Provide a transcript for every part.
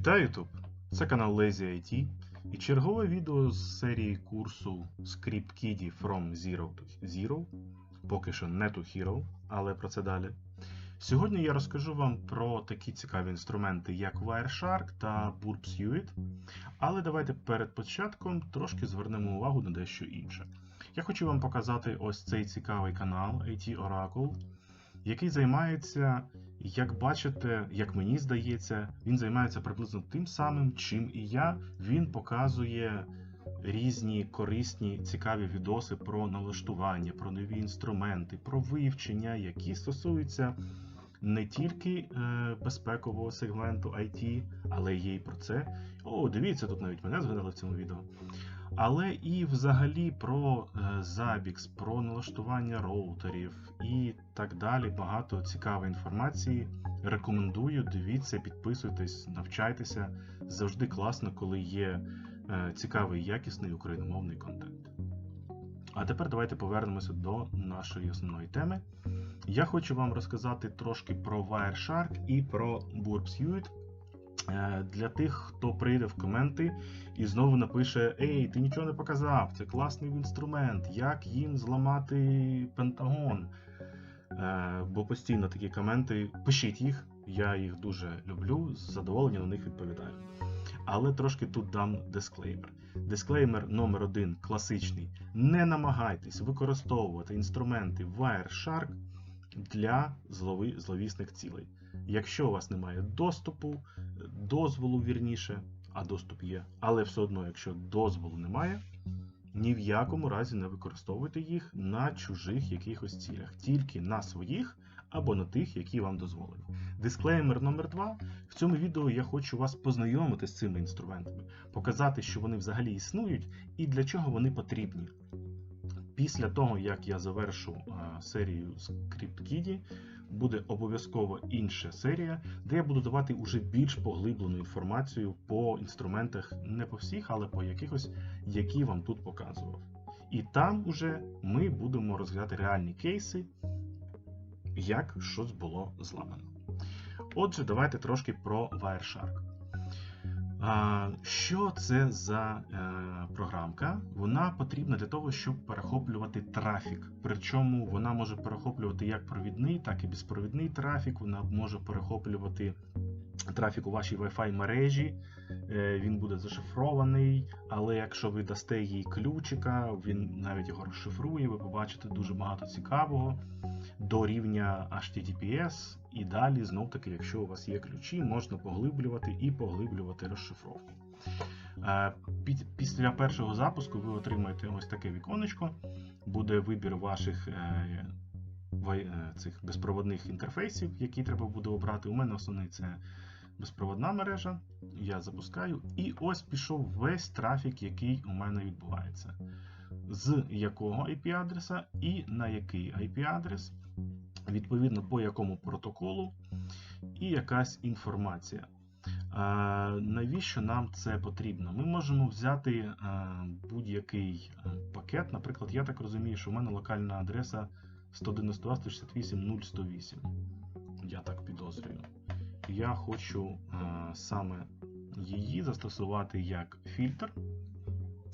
Вітаю YouTube! Це канал Lazy IT і чергове відео з серії курсу ScriptKiddie From Zero to Zero. Поки що не to Hero, але про це далі. Сьогодні я розкажу вам про такі цікаві інструменти, як Wireshark та Burp Але давайте перед початком трошки звернемо увагу на дещо інше. Я хочу вам показати ось цей цікавий канал IT Oracle, який займається як бачите, як мені здається, він займається приблизно тим самим, чим і я. Він показує різні корисні, цікаві відоси про налаштування, про нові інструменти, про вивчення, які стосуються не тільки е, безпекового сегменту IT, але є і про це. О, дивіться, тут навіть мене згадали в цьому відео. Але і взагалі про е, Zabbix, про налаштування роутерів і так далі. Багато цікавої інформації. Рекомендую, дивіться, підписуйтесь, навчайтеся. Завжди класно, коли є е, цікавий, якісний україномовний контент. А тепер давайте повернемося до нашої основної теми. Я хочу вам розказати трошки про Wireshark і про Burp Е, для тих, хто прийде в коменти і знову напише: Ей, ти нічого не показав, це класний інструмент, як їм зламати Пентагон. Е, бо постійно такі коменти, пишіть їх, я їх дуже люблю, з задоволенням на них відповідаю. Але трошки тут дам дисклеймер. Дисклеймер номер один класичний. Не намагайтесь використовувати інструменти Wireshark для зловісних цілей. Якщо у вас немає доступу, дозволу вірніше, а доступ є, але все одно, якщо дозволу немає, ні в якому разі не використовуйте їх на чужих якихось цілях, тільки на своїх або на тих, які вам дозволені. Дисклеймер номер 2 В цьому відео я хочу вас познайомити з цими інструментами, показати, що вони взагалі існують і для чого вони потрібні. Після того, як я завершу серію ScriptKiddie, буде обов'язково інша серія, де я буду давати уже більш поглиблену інформацію по інструментах, не по всіх, але по якихось, які вам тут показував. І там уже ми будемо розглядати реальні кейси, як щось було зламано. Отже, давайте трошки про Wireshark. Що це за е, програмка? Вона потрібна для того, щоб перехоплювати трафік. Причому вона може перехоплювати як провідний, так і безпровідний трафік. Вона може перехоплювати трафік у вашій Wi-Fi мережі, він буде зашифрований, але якщо ви дасте їй ключика, він навіть його розшифрує, ви побачите дуже багато цікавого до рівня HTTPS. І далі, знов таки, якщо у вас є ключі, можна поглиблювати і поглиблювати розшифровку. Е, після першого запуску ви отримаєте ось таке віконечко, буде вибір ваших е, цих безпроводних інтерфейсів, які треба буде обрати. У мене основний це безпроводна мережа. Я запускаю, і ось пішов весь трафік, який у мене відбувається. З якого IP-адреса і на який IP-адрес, відповідно по якому протоколу, і якась інформація. Навіщо нам це потрібно? Ми можемо взяти будь-який пакет. Наприклад, я так розумію, що в мене локальна адреса 192.168.0.108. Я так підозрюю я хочу е, саме її застосувати як фільтр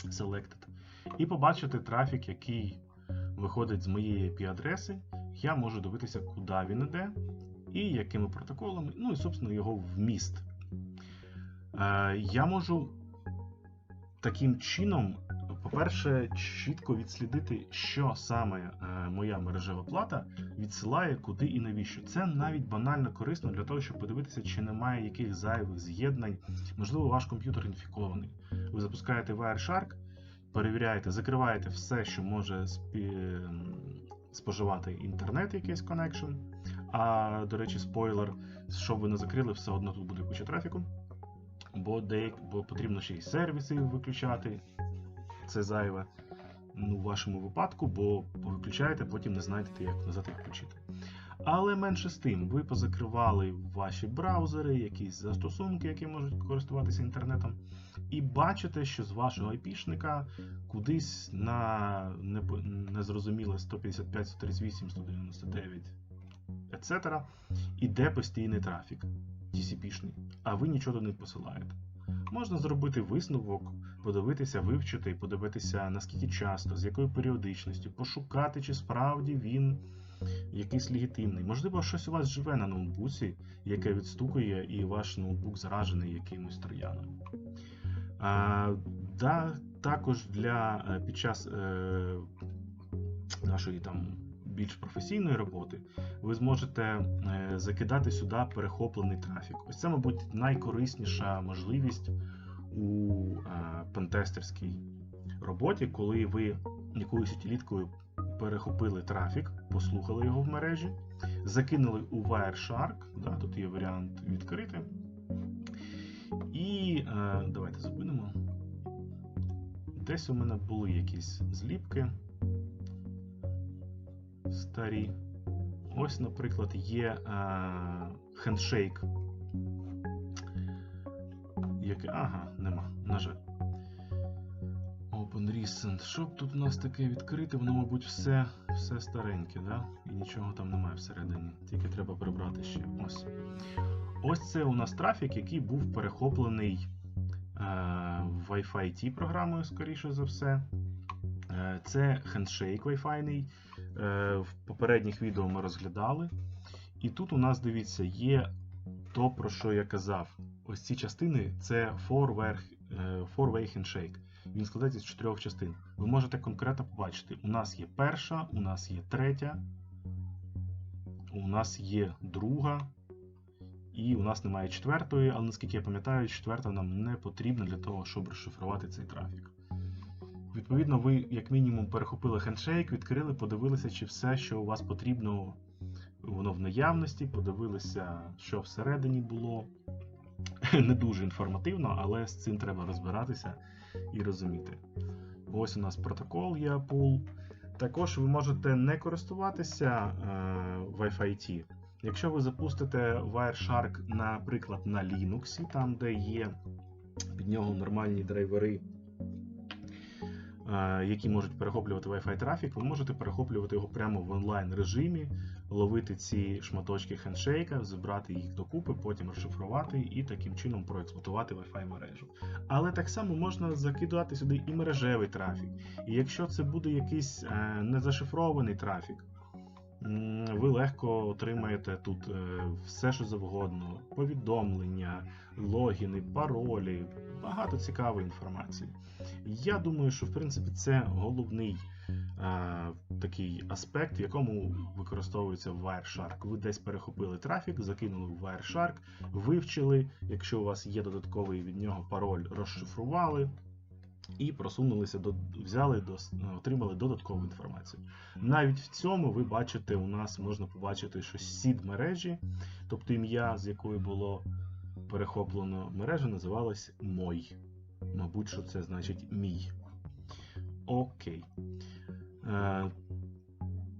Selected, і побачити трафік, який виходить з моєї IP-адреси. Я можу дивитися, куди він йде і якими протоколами, ну і, собственно, його вміст. Е, я можу таким чином по-перше, чітко відслідити, що саме е, моя мережева плата відсилає куди і навіщо. Це навіть банально корисно для того, щоб подивитися, чи немає яких зайвих з'єднань. Можливо, ваш комп'ютер інфікований. Ви запускаєте Wireshark, перевіряєте, закриваєте все, що може споживати інтернет, якийсь коннекшн. А, до речі, спойлер, щоб ви не закрили, все одно тут буде куча трафіку. Бо деяк, бо потрібно ще й сервіси виключати це зайве ну, в вашому випадку, бо виключаєте, потім не знайдете, як назад їх включити. Але менше з тим, ви позакривали ваші браузери, якісь застосунки, які можуть користуватися інтернетом, і бачите, що з вашого IP-шника кудись на незрозуміле 155, 138, 199, etc. іде постійний трафік. TCP-шний, а ви нічого не посилаєте. Можна зробити висновок, подивитися, вивчити, і подивитися, наскільки часто, з якою періодичністю, пошукати, чи справді він якийсь легітимний. Можливо, щось у вас живе на ноутбуці, яке відстукує, і ваш ноутбук заражений якимось трояном. А, да, також для е, під час е, нашої там більш професійної роботи ви зможете е, закидати сюди перехоплений трафік. Ось це, мабуть, найкорисніша можливість у е, пентестерській роботі, коли ви якоюсь утиліткою перехопили трафік, послухали його в мережі, закинули у Wireshark, да, тут є варіант відкрити. І е, давайте зупинимо. Десь у мене були якісь зліпки старі. Ось, наприклад, є хендшейк. Який... Ага, на жаль. Open Recent. Що тут у нас таке відкрите? Воно, мабуть, все, все стареньке, да? І нічого там немає всередині. Тільки треба прибрати ще. Ось. Ось це у нас трафік, який був перехоплений е, Wi-Fi T програмою, скоріше за все. Е, це хендшейк Wi-Fi. Е, в попередніх відео ми розглядали. І тут у нас, дивіться, є то, про що я казав. Ось ці частини це four-way handshake. Він складається з чотирьох частин. Ви можете конкретно побачити, у нас є перша, у нас є третя, у нас є друга, і у нас немає четвертої, але наскільки я пам'ятаю, четверта нам не потрібна для того, щоб розшифрувати цей трафік. Відповідно, ви, як мінімум, перехопили хендшейк, відкрили, подивилися, чи все, що у вас потрібно, воно в наявності, подивилися, що всередині було. Не дуже інформативно, але з цим треба розбиратися і розуміти. Ось у нас протокол є pool. Також ви можете не користуватися е, Wi-Fi. Якщо ви запустите Wireshark, наприклад, на Linux, там, де є під нього нормальні драйвери, е, які можуть перехоплювати Wi-Fi трафік, ви можете перехоплювати його прямо в онлайн режимі, ловити ці шматочки хендшейка, збирати їх докупи, потім розшифрувати і таким чином проексплуатувати Wi-Fi мережу. Але так само можна закидати сюди і мережевий трафік. І якщо це буде якийсь е, незашифрований трафік, ви легко отримаєте тут е, все, що завгодно: повідомлення, логіни, паролі, багато цікавої інформації. Я думаю, що в принципі це головний а, такий аспект, в якому використовується Wireshark. Ви десь перехопили трафік, закинули в Wireshark, вивчили, якщо у вас є додатковий від нього пароль, розшифрували. І просунулися до взяли до отримали додаткову інформацію. Навіть в цьому ви бачите, у нас можна побачити, що сід мережі, тобто ім'я, з якої було перехоплено мережа, називалась Мой. Мабуть, що це значить мій. Окей. Е,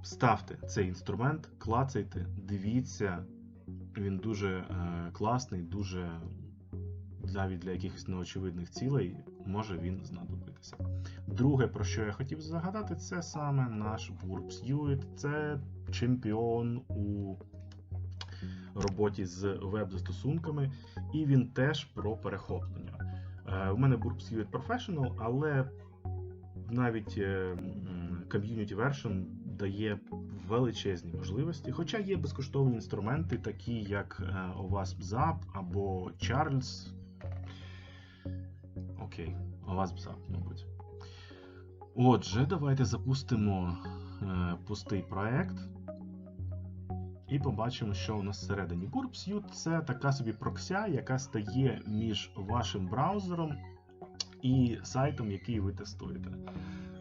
Ставте цей інструмент, клацайте, дивіться. Він дуже е, класний, дуже навіть для якихось неочевидних цілей може він знадобитися. Друге, про що я хотів загадати, це саме наш Burp Suite. Це чемпіон у роботі з веб-застосунками, і він теж про перехоплення. Е, у мене Burp Suite Professional, але навіть е, Community Version дає величезні можливості. Хоча є безкоштовні інструменти, такі як OWASP Zap або Charles. Окей, OWASP Zap, мабуть. Отже, давайте запустимо е, пустий проект. І побачимо, що у нас всередині. BurpSuite це така собі прокся, яка стає між вашим браузером і сайтом, який ви тестуєте.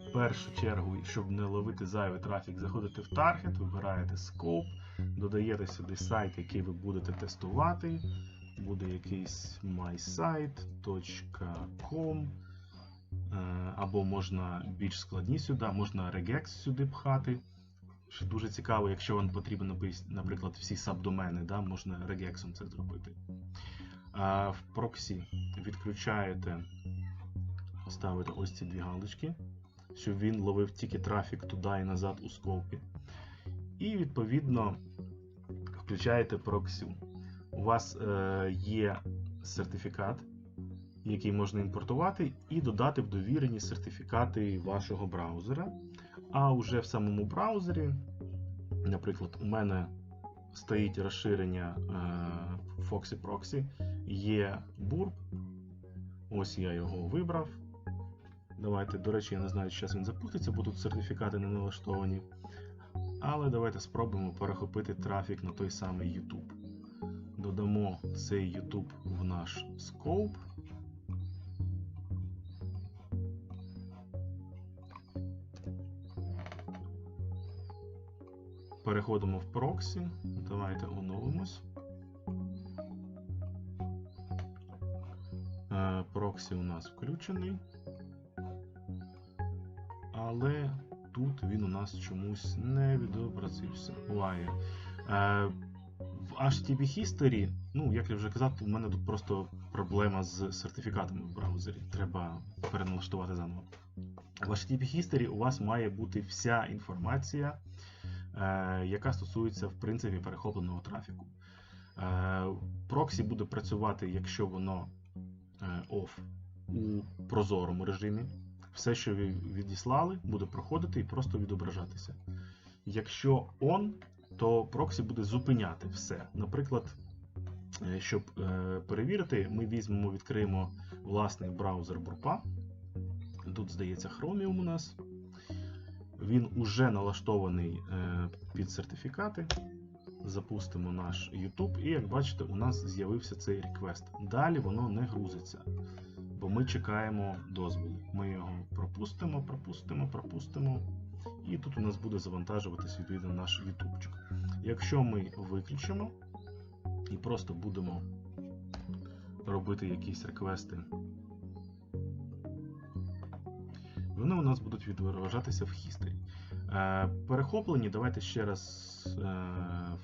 В першу чергу, щоб не ловити зайвий трафік, заходите в Target, вибираєте Scope, додаєте сюди сайт, який ви будете тестувати. Буде якийсь mysite.com. Або можна більш складні сюди, можна regex сюди пхати. Що дуже цікаво, якщо вам потрібно, наприклад, всі сабдомени, да, можна регексом це зробити. А В проксі відключаєте, ставите ось ці дві галочки, щоб він ловив тільки трафік туди і назад у скопі. І відповідно включаєте проксю. У вас е, є сертифікат, який можна імпортувати, і додати в довірені сертифікати вашого браузера. А вже в самому браузері, наприклад, у мене стоїть розширення е, Foxy Proxy, є Burp. Ось я його вибрав. Давайте, до речі, я не знаю, чи зараз він запуститься, бо тут сертифікати не налаштовані. Але давайте спробуємо перехопити трафік на той самий YouTube. Додамо цей YouTube в наш скоп. Переходимо в проксі. Давайте оновимось. Е, Проксі у нас включений. Але тут він у нас чомусь не відобразився. Why? В HTTP History, ну, як я вже казав, у мене тут просто проблема з сертифікатами в браузері. Треба переналаштувати заново. В HTTP History у вас має бути вся інформація, е, яка стосується в принципі перехопленого трафіку. Е, Проксі буде працювати, якщо воно е, off у прозорому режимі. Все, що ви відіслали, буде проходити і просто відображатися. Якщо on, то проксі буде зупиняти все. Наприклад, е, щоб е, перевірити, ми візьмемо, відкриємо власний браузер Бурпа. Тут, здається, Chromium у нас. Він уже налаштований е, під сертифікати. Запустимо наш YouTube, і як бачите, у нас з'явився цей реквест. Далі воно не грузиться, бо ми чекаємо дозволу. Ми його пропустимо, пропустимо, пропустимо. І тут у нас буде завантажуватись відповідно наш ютубчик. Якщо ми виключимо і просто будемо робити якісь реквести, вони у нас будуть відображатися в. Е, Перехоплені, давайте ще раз е,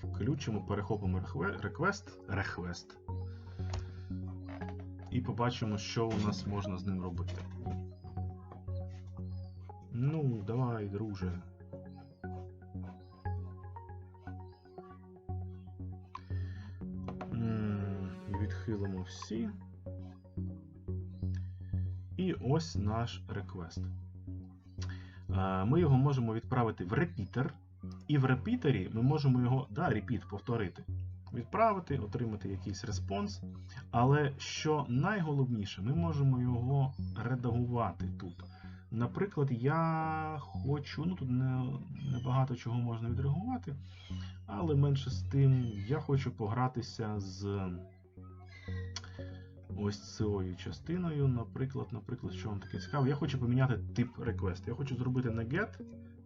включимо, перехопимо реквест, реквест і побачимо, що у нас можна з ним робити. Ну, давай, друже. Відхилимо всі. І ось наш реквест. Е, Ми його можемо відправити в репітер. І в репітері ми можемо його, да, repeat, повторити. Відправити, отримати якийсь респонс. Але що найголовніше, ми можемо його редагувати тут. Наприклад, я хочу, ну тут не, не багато чого можна відреагувати, але менше з тим, я хочу погратися з ось цією частиною. Наприклад, наприклад, що вам таке цікаво, я хочу поміняти тип request. Я хочу зробити не get,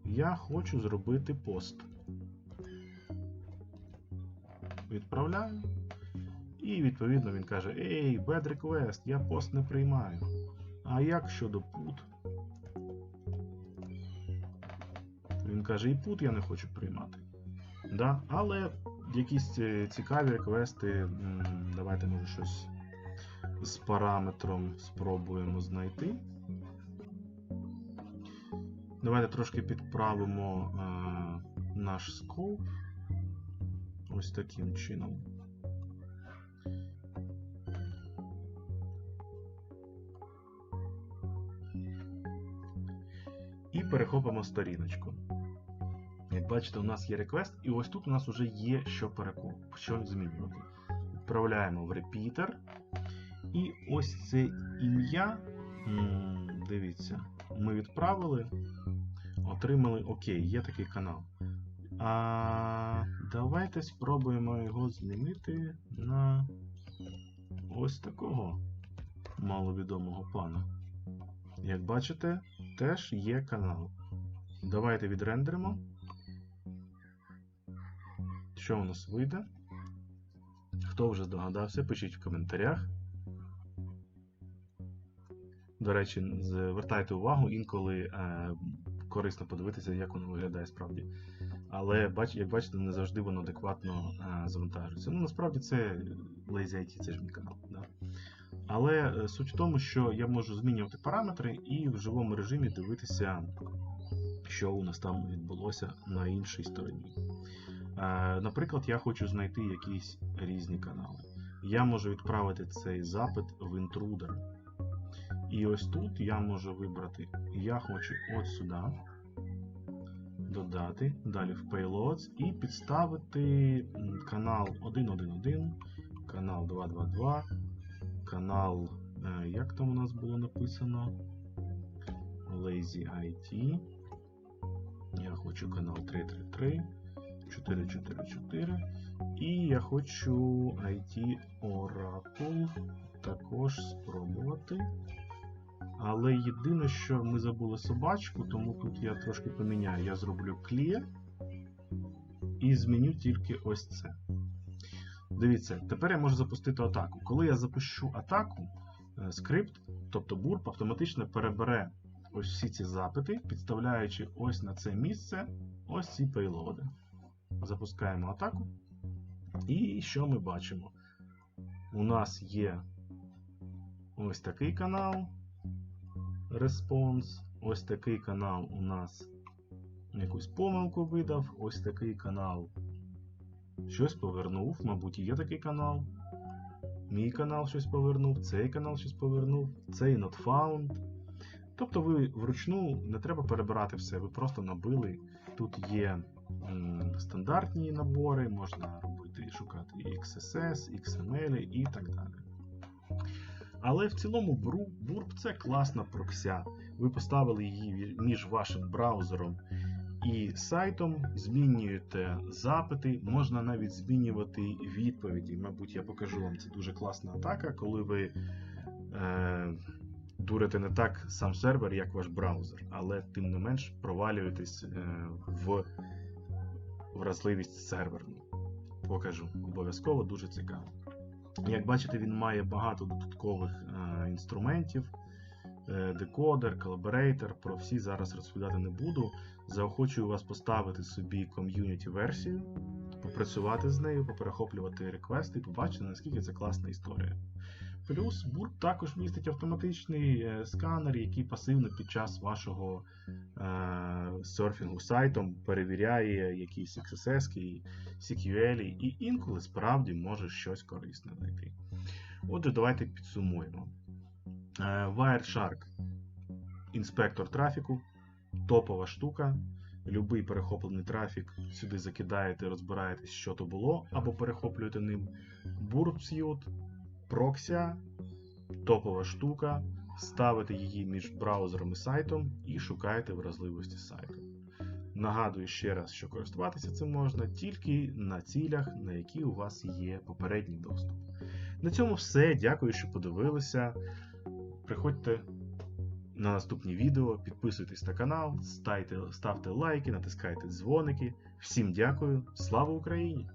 я хочу зробити пост. Відправляю. І відповідно він каже: Ей, bad request, я пост не приймаю. А як щодо put? Він каже, і put я не хочу приймати. Да? Але якісь е, цікаві реквести, давайте може щось з параметром спробуємо знайти. Давайте трошки підправимо е, наш скоп. Ось таким чином. Перехопимо сторіночку. Як бачите, у нас є реквест, і ось тут у нас вже є що перекоп, що змінювати. Відправляємо в репітер. І ось це ім'я. Дивіться, ми відправили, отримали окей, є такий канал. А давайте спробуємо його змінити на ось такого маловідомого пана. Як бачите, теж є канал. Давайте відрендеримо. Що у нас вийде? Хто вже здогадався, пишіть в коментарях. До речі, звертайте увагу, інколи е, корисно подивитися, як воно виглядає справді. Але, як бачите, не завжди воно адекватно е, завантажується. Ну, насправді це Lazy IT, це ж мій канал. Да? Але е, суть в тому, що я можу змінювати параметри і в живому режимі дивитися, що у нас там відбулося на іншій стороні. Е, Наприклад, я хочу знайти якісь різні канали. Я можу відправити цей запит в інтрудер. І ось тут я можу вибрати, я хочу от сюди додати, далі в Payloads і підставити канал 111, канал 222, канал, е, як там у нас було написано? Lazy IT. Я хочу канал 333, 444. І я хочу IT Oracle також спробувати. Але єдине, що ми забули собачку, тому тут я трошки поміняю. Я зроблю clear і зміню тільки ось це. Дивіться, тепер я можу запустити атаку. Коли я запущу атаку, е, скрипт, тобто Burp, автоматично перебере ось всі ці запити, підставляючи ось на це місце ось ці пейлоди. Запускаємо атаку. І що ми бачимо? У нас є ось такий канал. Response. Ось такий канал у нас якусь помилку видав. Ось такий канал щось повернув. Мабуть, є такий канал. Мій канал щось повернув, цей канал щось повернув, цей not found. Тобто ви вручну не треба перебирати все, ви просто набили. Тут є м, стандартні набори, можна робити, шукати XSS, XML і так далі. Але в цілому Burp це класна прокся. Ви поставили її між вашим браузером і сайтом, змінюєте запити, можна навіть змінювати відповіді. Мабуть, я покажу вам це дуже класна атака, коли ви е, дурите не так сам сервер, як ваш браузер, але тим не менш провалюєтесь е, в вразливість серверну. Покажу обов'язково дуже цікаво. Як бачите, він має багато додаткових е, інструментів. Е, декодер, колаборейтор, про всі зараз розповідати не буду. Заохочую вас поставити собі ком'юніті версію, попрацювати з нею, поперехоплювати реквести і побачити, наскільки це класна історія. Плюс Burp також містить автоматичний е, сканер, який пасивно під час вашого е, серфінгу сайтом перевіряє якісь XSS, CQL і інколи справді може щось корисне знайти. Отже, давайте підсумуємо. Е, Wireshark інспектор трафіку, топова штука. Любий перехоплений трафік сюди закидаєте, розбираєтесь, що то було, або перехоплюєте ним. Burpsuite, прокся, топова штука. Ставите її між браузером і сайтом і шукаєте вразливості сайту. Нагадую ще раз, що користуватися цим можна тільки на цілях, на які у вас є попередній доступ. На цьому все. Дякую, що подивилися. Приходьте на наступні відео, підписуйтесь на канал, ставте, ставте лайки, натискайте дзвоники. Всім дякую. Слава Україні!